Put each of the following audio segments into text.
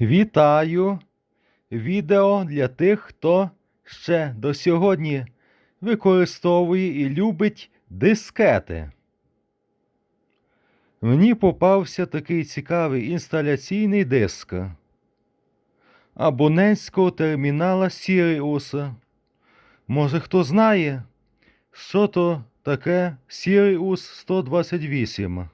Вітаю! Відео для тих, хто ще до сьогодні використовує і любить дискети. Мені попався такий цікавий інсталяційний диск абонентського термінала Sirius. Може, хто знає, що то таке Sirius 128?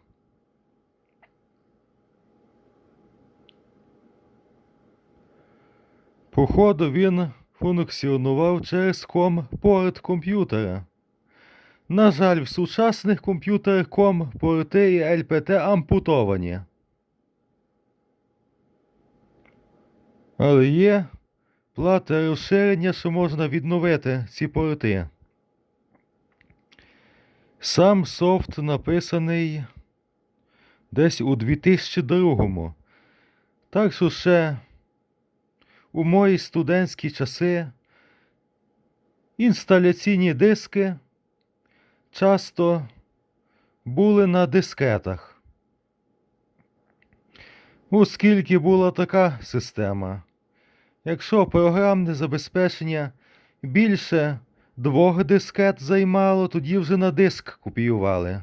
Походу, він функціонував через ком-порт комп'ютера. На жаль, в сучасних комп'ютерах ком-порти і LPT ампутовані. Але є плата розширення, що можна відновити ці порти. Сам софт написаний десь у 2002. Так що ще у мої студентські часи інсталяційні диски часто були на дискетах. Оскільки була така система. Якщо програмне забезпечення більше двох дискет займало, тоді вже на диск копіювали.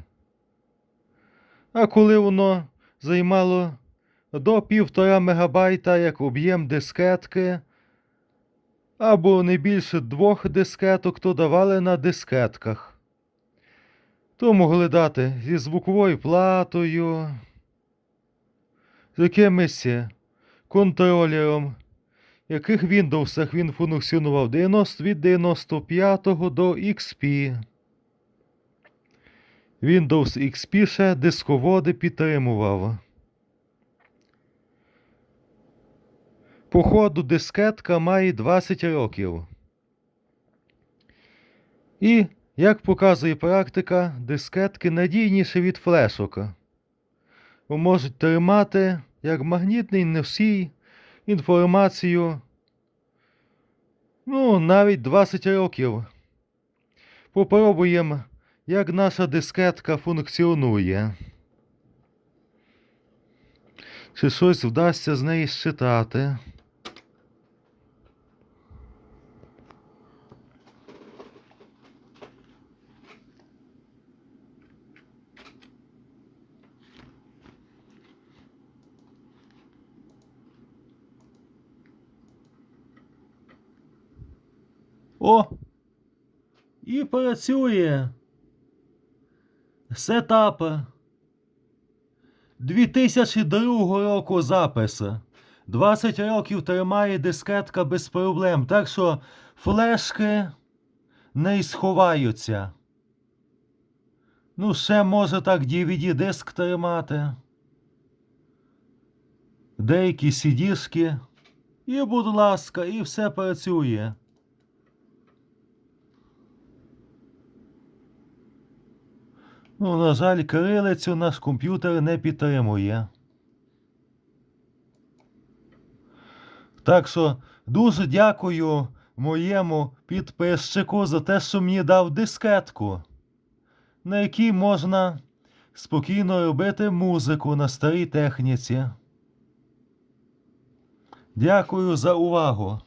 А коли воно займало до півтора мегабайта як об'єм дискетки, або не більше двох дискеток, то давали на дискетках. То могли дати зі звуковою платою, з якимось контролером, яких Windows він функціонував 90 від 95 до XP. Windows XP ще дисководи підтримував. Походу, дискетка має 20 років. І, як показує практика, дискетки надійніші від флешок. Можуть тримати як магнітний носій інформацію. Ну, навіть 20 років. Попробуємо, як наша дискетка функціонує. Чи щось вдасться з неї считати. О! І працює. Сетап. 2002 року запису. 20 років тримає дискетка без проблем. Так що флешки не сховаються. Ну, ще може так DVD диск тримати. Деякі сідішки. І, будь ласка, і все працює. Ну, на жаль, кирилицю наш комп'ютер не підтримує. Так що дуже дякую моєму підписчику за те, що мені дав дискетку, на якій можна спокійно робити музику на старій техніці. Дякую за увагу.